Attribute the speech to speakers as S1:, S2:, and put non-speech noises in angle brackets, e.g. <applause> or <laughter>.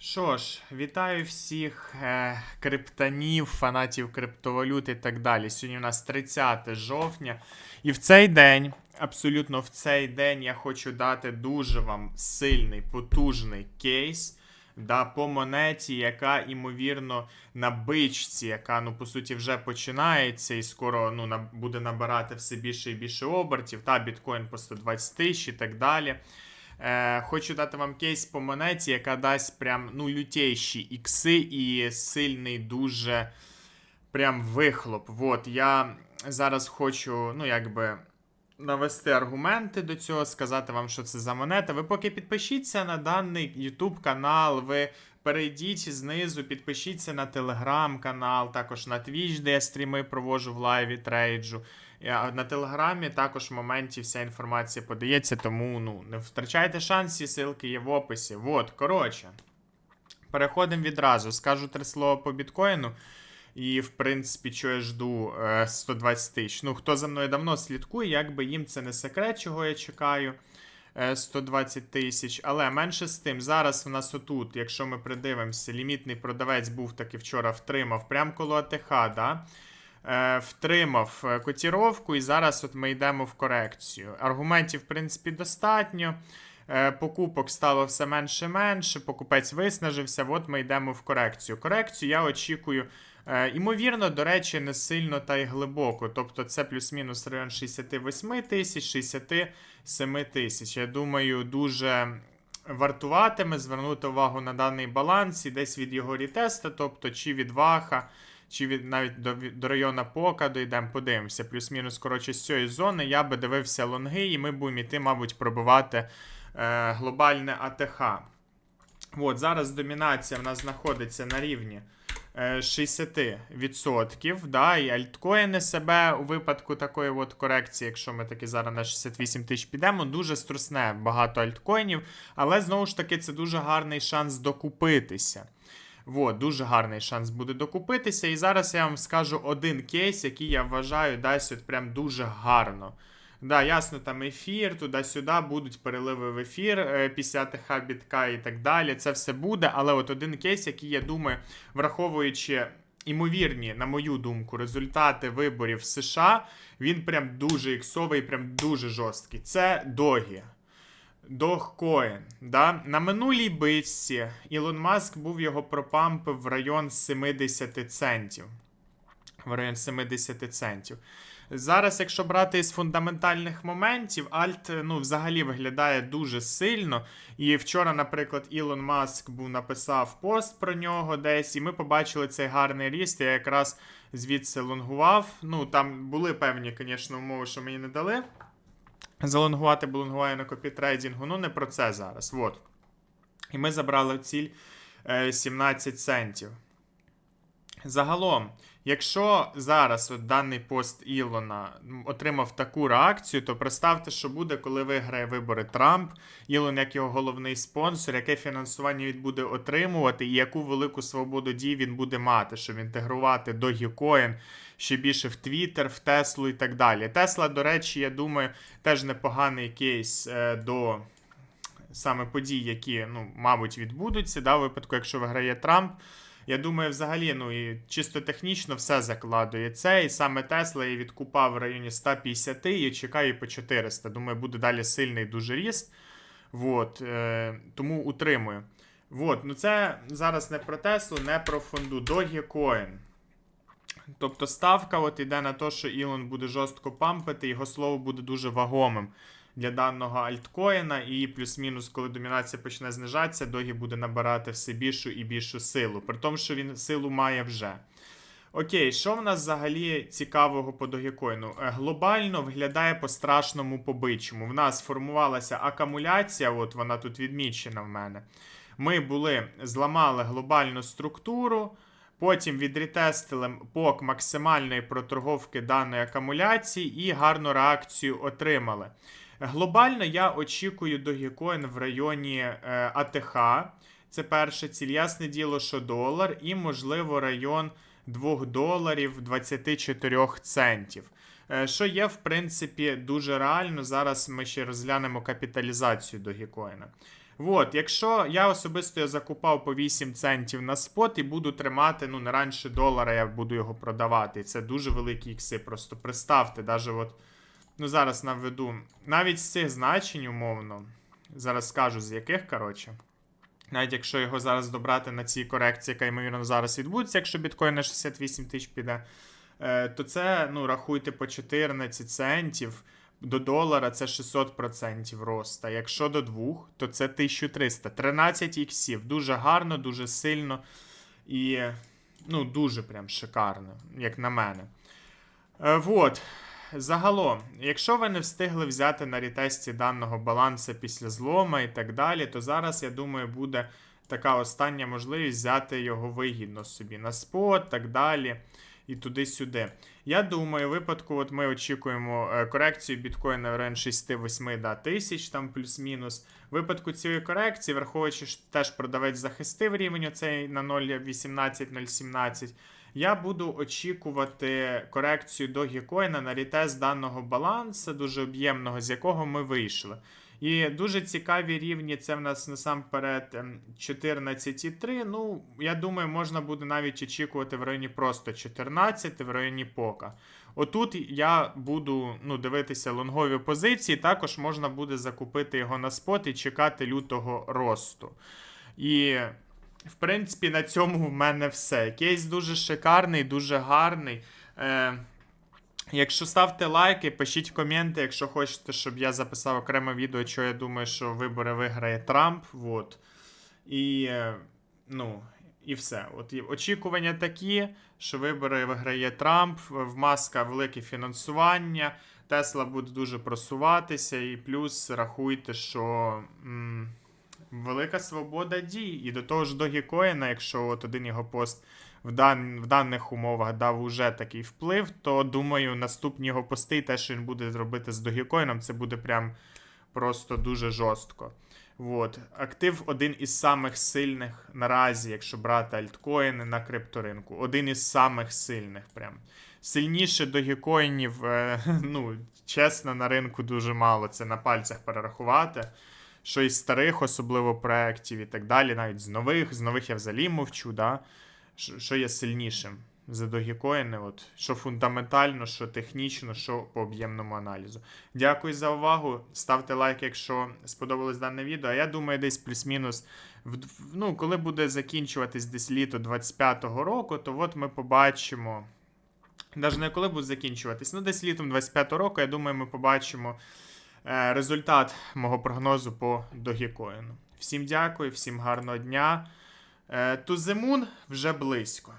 S1: Що ж, вітаю всіх е, криптонів, фанатів криптовалют і так далі. Сьогодні у нас 30 жовтня. І в цей день, абсолютно в цей день, я хочу дати дуже вам сильний, потужний кейс да, по монеті, яка, ймовірно, на бичці, яка, ну, по суті, вже починається і скоро ну, на, буде набирати все більше і більше обертів, та біткоін по 120 тисяч і так далі. Е, хочу дати вам кейс по монеті, яка дасть прям ну, лютейші ікси і сильний дуже прям вихлоп. Вот, я зараз хочу, ну, якби. Навести аргументи до цього, сказати вам, що це за монета. Ви поки підпишіться на даний YouTube канал, ви перейдіть знизу, підпишіться на телеграм канал, також на Twitch, де я стріми провожу в лайві трейджу. Я- На телеграмі також в моменті вся інформація подається, тому ну, не втрачайте шанс, всі ссылки є в описі. Вот, коротше. Переходимо відразу. Скажу три слова по біткоїну. І, в принципі, що я жду е, 120 тисяч. Ну, хто за мною давно слідкує, якби їм це не секрет, чого я чекаю. е, 120 тисяч. Але менше з тим, зараз в нас отут, якщо ми придивимося, лімітний продавець був таки вчора втримав, прямо коло АТХ, да? Е, втримав е, котіровку, і зараз от ми йдемо в корекцію. Аргументів, в принципі, достатньо. Е, Покупок стало все менше менше, покупець виснажився. От ми йдемо в корекцію. Корекцію я очікую. Імовірно, до речі, не сильно та й глибоко. Тобто це плюс-мінус район 68 тисяч, 67 тисяч. Я думаю, дуже вартуватиме звернути увагу на даний баланс і десь від його рітеста, тобто чи від ваха, чи від навіть до, до району пока дійдемо, подивимося. Плюс-мінус, коротше, з цієї зони я би дивився лонги, і ми будемо йти, мабуть, пробивати е, глобальне АТХ. От, зараз домінація в нас знаходиться на рівні е, 60%. Да, і альткоїни себе у випадку такої от корекції, якщо ми таки зараз на 68 тисяч підемо, дуже струсне багато альткоїнів, але знову ж таки це дуже гарний шанс докупитися. Вот, дуже гарний шанс буде докупитися. І зараз я вам скажу один кейс, який я вважаю дасть от прям дуже гарно. Да, ясно, там ефір, туди-сюди будуть переливи в ефір е, після ТХ бітка і так далі. Це все буде. Але от один кейс, який я думаю, враховуючи імовірні, на мою думку, результати виборів в США, він прям дуже іксовий, прям дуже жорсткий. Це догі. Догкоін. Да? На минулій битці Ілон Маск був його пропампив в район 70 центів. В район 70 центів. Зараз, якщо брати із фундаментальних моментів, Альт ну, взагалі виглядає дуже сильно. І вчора, наприклад, Ілон Маск був написав пост про нього десь, і ми побачили цей гарний ріст. Я якраз звідси лонгував. Ну, там були певні, звісно, умови, що мені не дали. Залонгувати бо лонгуваю на копітрейдингу, ну не про це зараз. От. І ми забрали ціль е, 17 центів. Загалом, якщо зараз от даний пост Ілона отримав таку реакцію, то представте, що буде, коли виграє вибори Трамп, Ілон як його головний спонсор, яке фінансування він буде отримувати, і яку велику свободу дій він буде мати, щоб інтегрувати до Dogecoin ще більше в Twitter, в Теслу і так далі. Тесла, до речі, я думаю, теж непоганий кейс е, до саме подій, які, ну, мабуть, відбудуться, да, у випадку, якщо виграє Трамп. Я думаю, взагалі, ну і чисто технічно все закладує це. І саме Тесла я відкупав в районі 150 і чекаю по 400. Думаю, буде далі сильний дуже ріст. Вот, е, тому утримую. Вот, ну це зараз не про Теслу, не про фонду. Dogecoin. Тобто ставка от іде на те, що Ілон буде жорстко пампити, його слово буде дуже вагомим для даного альткоїна, і плюс-мінус, коли домінація почне знижатися, догі буде набирати все більшу і більшу силу. При тому, що він силу має вже. Окей, що в нас взагалі цікавого по Dogecoin? Е, Глобально виглядає по страшному побичому. В нас формувалася акумуляція, от вона тут відмічена в мене. Ми були, зламали глобальну структуру. Потім відретестили пок максимальної проторговки даної акумуляції і гарну реакцію отримали. Глобально я очікую Dogecoin в районі е, АТХ. Це перша ціль. Ясне діло, що долар, і, можливо, район 2 доларів 24 центів. Е, Що є, в принципі, дуже реально. Зараз ми ще розглянемо капіталізацію Dogecoin. Вот, якщо я особисто його закупав по 8 центів на спот і буду тримати, ну, не раніше долара, я буду його продавати. Це дуже великі ікси. Просто представте, даже от, ну зараз наведу. Навіть з цих значень, умовно, зараз скажу з яких, коротше. Навіть якщо його зараз добрати на цій корекції, яка ймовірно зараз відбудеться, якщо біткоін на 68 тисяч піде, е, то це, ну, рахуйте по 14 центів. До долара це 600% роста. Якщо до 2, то це 1300. 13 іксів. Дуже гарно, дуже сильно і ну, дуже прям шикарно, як на мене. Е, вот. Загалом, якщо ви не встигли взяти на рітесті даного балансу після злома і так далі, то зараз, я думаю, буде така остання можливість взяти його вигідно собі на спот, так далі. І туди-сюди. Я думаю, випадку, от ми очікуємо е, корекцію біткоїна в район 6-8 да, тисяч, там плюс-мінус. Випадку цієї корекції, враховуючи, що теж продавець захистив рівень оцей на 0.18-0.17, я буду очікувати корекцію до гікоїна на рітест даного балансу, дуже об'ємного, з якого ми вийшли. І дуже цікаві рівні. Це в нас насамперед ем, 14,3. Ну, я думаю, можна буде навіть очікувати в районі просто 14, в районі пока. Отут я буду ну, дивитися лонгові позиції. Також можна буде закупити його на спот і чекати лютого росту. І, в принципі, на цьому в мене все. Кейс дуже шикарний, дуже гарний. Е, Якщо ставте лайки, пишіть коменти, якщо хочете, щоб я записав окреме відео, що я думаю, що вибори виграє Трамп. Вот. І, е, ну, і все. От очікування такі, що вибори виграє Трамп, в Маска велике фінансування, Тесла буде дуже просуватися, і плюс рахуйте, що. М- Велика свобода дій. І до того ж до Гікоїна, якщо от один його пост в, дан, в даних умовах дав уже такий вплив, то думаю, наступні його пости, те, що він буде зробити з Догікоїном, це буде прям просто дуже жорстко. Вот. Актив один із самих сильних наразі, якщо брати альткоїни на крипторинку. Один із самих сильних. прям. Сильніше до гікоїнів, е, <laughs> ну, чесно, на ринку дуже мало. Це на пальцях перерахувати. Що із старих, особливо проєктів і так далі, навіть з нових, з нових я взагалі мовчу, да? Що, є сильнішим за догікоїни, от, що фундаментально, що технічно, що по об'ємному аналізу. Дякую за увагу. Ставте лайк, якщо сподобалось дане відео. А я думаю, десь плюс-мінус, ну, коли буде закінчуватись десь літо 25-го року, то от ми побачимо. Навіть не коли буде закінчуватись, ну десь літом 25-го року, я думаю, ми побачимо е, результат мого прогнозу по Догікоїну. Всім дякую, всім гарного дня. Е, To вже близько.